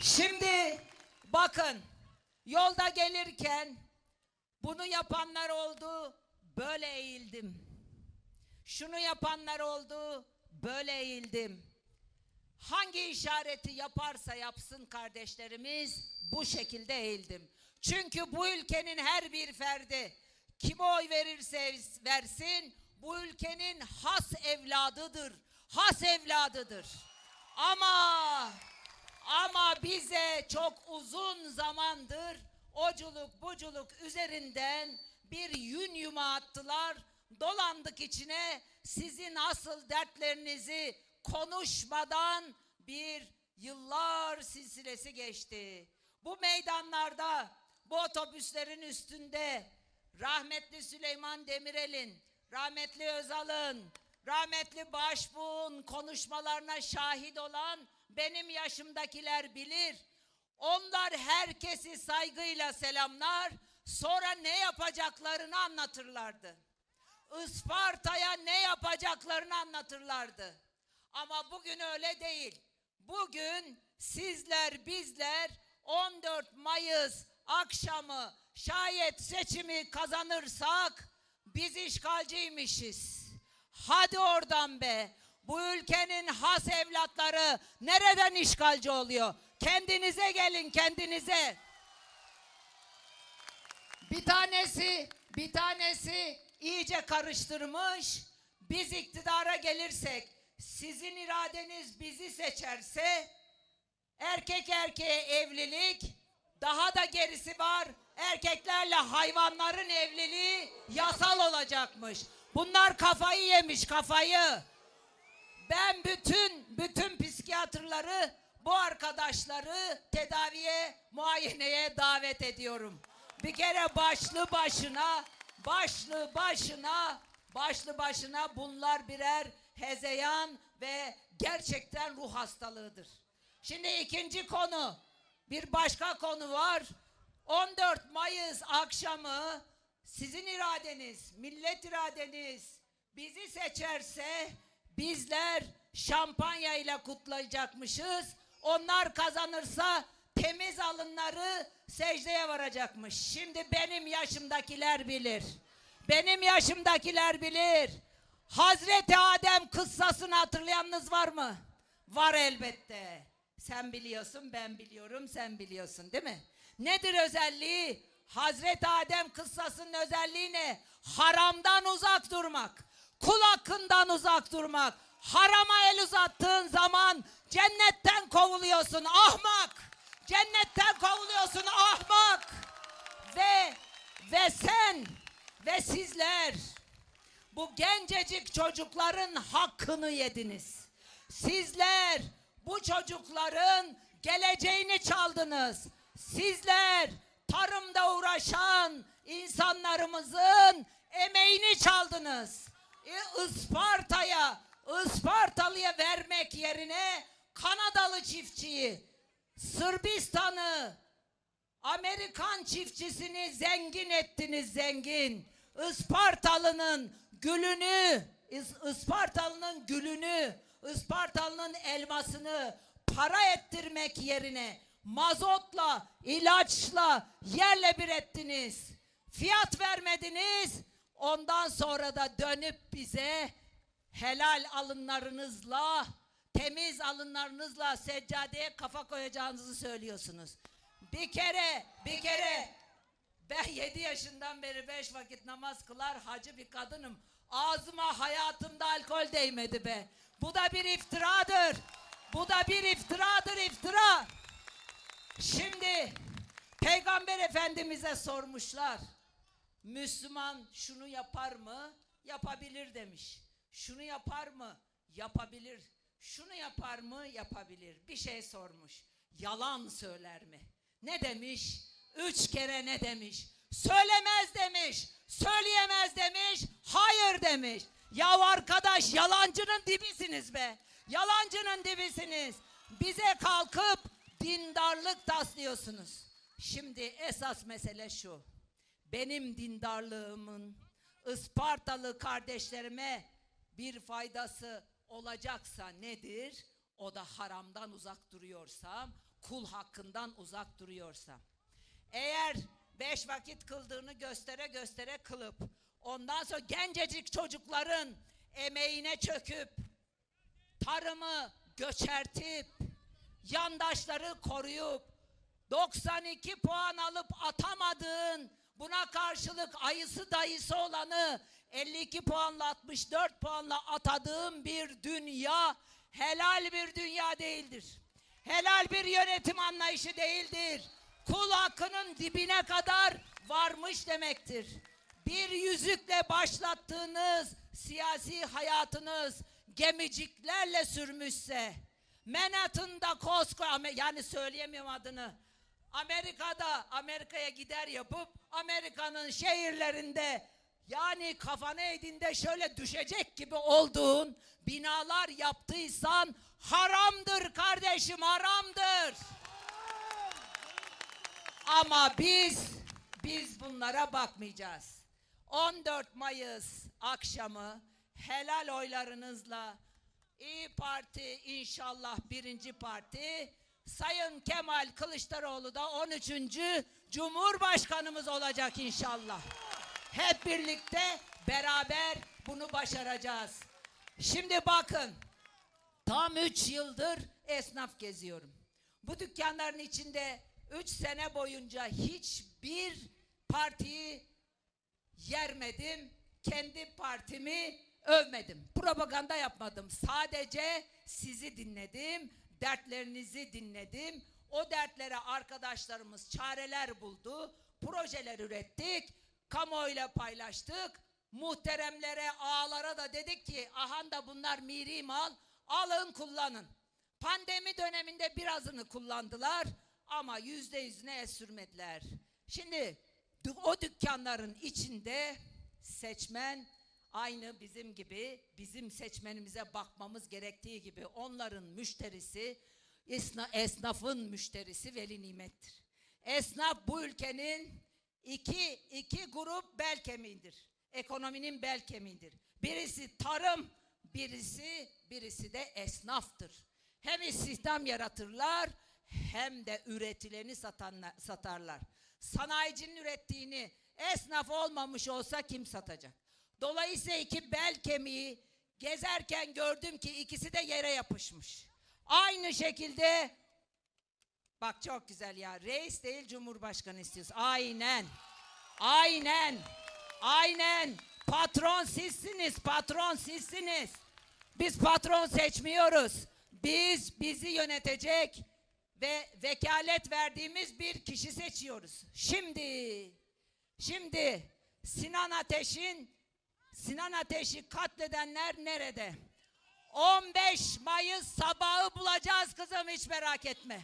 Şimdi bakın yolda gelirken bunu yapanlar oldu böyle eğildim. Şunu yapanlar oldu böyle eğildim. Hangi işareti yaparsa yapsın kardeşlerimiz bu şekilde eğildim. Çünkü bu ülkenin her bir ferdi kime oy verirse versin bu ülkenin has evladıdır. Has evladıdır. Ama ama bize çok uzun zamandır oculuk buculuk üzerinden bir yün yuma attılar. Dolandık içine sizin asıl dertlerinizi konuşmadan bir yıllar silsilesi geçti. Bu meydanlarda, bu otobüslerin üstünde rahmetli Süleyman Demirel'in, rahmetli Özal'ın, rahmetli Başbuğ'un konuşmalarına şahit olan benim yaşımdakiler bilir. Onlar herkesi saygıyla selamlar, sonra ne yapacaklarını anlatırlardı. Isparta'ya ne yapacaklarını anlatırlardı. Ama bugün öyle değil. Bugün sizler bizler 14 Mayıs akşamı şayet seçimi kazanırsak biz işgalciymişiz. Hadi oradan be. Bu ülkenin has evlatları nereden işgalci oluyor? Kendinize gelin kendinize. Bir tanesi, bir tanesi iyice karıştırmış. Biz iktidara gelirsek, sizin iradeniz bizi seçerse, erkek erkeğe evlilik, daha da gerisi var. Erkeklerle hayvanların evliliği yasal olacakmış. Bunlar kafayı yemiş kafayı. Ben bütün bütün psikiyatrları bu arkadaşları tedaviye, muayeneye davet ediyorum. Bir kere başlı başına, başlı başına, başlı başına bunlar birer hezeyan ve gerçekten ruh hastalığıdır. Şimdi ikinci konu, bir başka konu var. 14 Mayıs akşamı sizin iradeniz, millet iradeniz bizi seçerse bizler şampanya ile kutlayacakmışız. Onlar kazanırsa temiz alınları secdeye varacakmış. Şimdi benim yaşımdakiler bilir. Benim yaşımdakiler bilir. Hazreti Adem kıssasını hatırlayanınız var mı? Var elbette. Sen biliyorsun, ben biliyorum, sen biliyorsun değil mi? Nedir özelliği? Hazreti Adem kıssasının özelliği ne? Haramdan uzak durmak. Kul hakkından uzak durmak. Harama el uzattığın zaman cennetten kovuluyorsun ahmak. Cennetten kovuluyorsun ahmak. Ve ve sen ve sizler bu gencecik çocukların hakkını yediniz. Sizler bu çocukların geleceğini çaldınız. Sizler tarımda uğraşan insanlarımızın emeğini çaldınız. E, Isparta'ya, Ispartalı'ya vermek yerine Kanadalı çiftçiyi, Sırbistan'ı, Amerikan çiftçisini zengin ettiniz zengin. Ispartalı'nın gülünü, Is- Ispartalı'nın gülünü, Ispartalı'nın elmasını para ettirmek yerine mazotla, ilaçla, yerle bir ettiniz. Fiyat vermediniz. Ondan sonra da dönüp bize helal alınlarınızla, temiz alınlarınızla seccadeye kafa koyacağınızı söylüyorsunuz. Bir kere, bir kere ben 7 yaşından beri beş vakit namaz kılar hacı bir kadınım. Ağzıma hayatımda alkol değmedi be. Bu da bir iftiradır. Bu da bir iftiradır iftira. Şimdi Peygamber Efendimiz'e sormuşlar. Müslüman şunu yapar mı? Yapabilir demiş. Şunu yapar mı? Yapabilir. Şunu yapar mı? Yapabilir. Bir şey sormuş. Yalan söyler mi? Ne demiş? Üç kere ne demiş? Söylemez demiş. Söyleyemez demiş. Hayır demiş. Ya arkadaş yalancının dibisiniz be. Yalancının dibisiniz. Bize kalkıp dindarlık taslıyorsunuz. Şimdi esas mesele şu. Benim dindarlığımın Ispartalı kardeşlerime bir faydası olacaksa nedir? O da haramdan uzak duruyorsam, kul hakkından uzak duruyorsa, eğer beş vakit kıldığını göstere göstere kılıp, ondan sonra gencecik çocukların emeğine çöküp, tarımı göçertip, yandaşları koruyup, 92 puan alıp atamadığın, buna karşılık ayısı dayısı olanı 52 puanla 64 puanla atadığın bir dünya helal bir dünya değildir. Helal bir yönetim anlayışı değildir. Kul hakkının dibine kadar varmış demektir. Bir yüzükle başlattığınız siyasi hayatınız gemiciklerle sürmüşse, Manhattan'da koskoca yani söyleyemiyorum adını. Amerika'da Amerika'ya gider yapıp Amerika'nın şehirlerinde yani kafana edinde şöyle düşecek gibi olduğun binalar yaptıysan haramdır kardeşim haramdır. Ama biz biz bunlara bakmayacağız. 14 Mayıs akşamı helal oylarınızla İyi Parti inşallah birinci parti Sayın Kemal Kılıçdaroğlu da 13. Cumhurbaşkanımız olacak inşallah. Hep birlikte beraber bunu başaracağız. Şimdi bakın Tam üç yıldır esnaf geziyorum. Bu dükkanların içinde üç sene boyunca hiçbir partiyi yermedim. Kendi partimi övmedim. Propaganda yapmadım. Sadece sizi dinledim. Dertlerinizi dinledim. O dertlere arkadaşlarımız çareler buldu. Projeler ürettik. Kamuoyuyla paylaştık. Muhteremlere, ağalara da dedik ki ahan da bunlar miri mal. Alın kullanın. Pandemi döneminde birazını kullandılar ama yüzde yüzüne el sürmediler. Şimdi o dükkanların içinde seçmen aynı bizim gibi bizim seçmenimize bakmamız gerektiği gibi onların müşterisi esna- esnafın müşterisi veli nimettir. Esnaf bu ülkenin iki, iki grup bel kemiğidir. Ekonominin bel kemiğidir. Birisi tarım, birisi birisi de esnaftır. Hem istihdam yaratırlar hem de üretileni satanla- satarlar. Sanayicinin ürettiğini esnaf olmamış olsa kim satacak? Dolayısıyla iki bel kemiği gezerken gördüm ki ikisi de yere yapışmış. Aynı şekilde bak çok güzel ya reis değil cumhurbaşkanı istiyoruz. Aynen. Aynen. Aynen. Patron sizsiniz, patron sizsiniz. Biz patron seçmiyoruz. Biz bizi yönetecek ve vekalet verdiğimiz bir kişi seçiyoruz. Şimdi, şimdi Sinan Ateş'in Sinan Ateş'i katledenler nerede? 15 Mayıs sabahı bulacağız kızım hiç merak etme.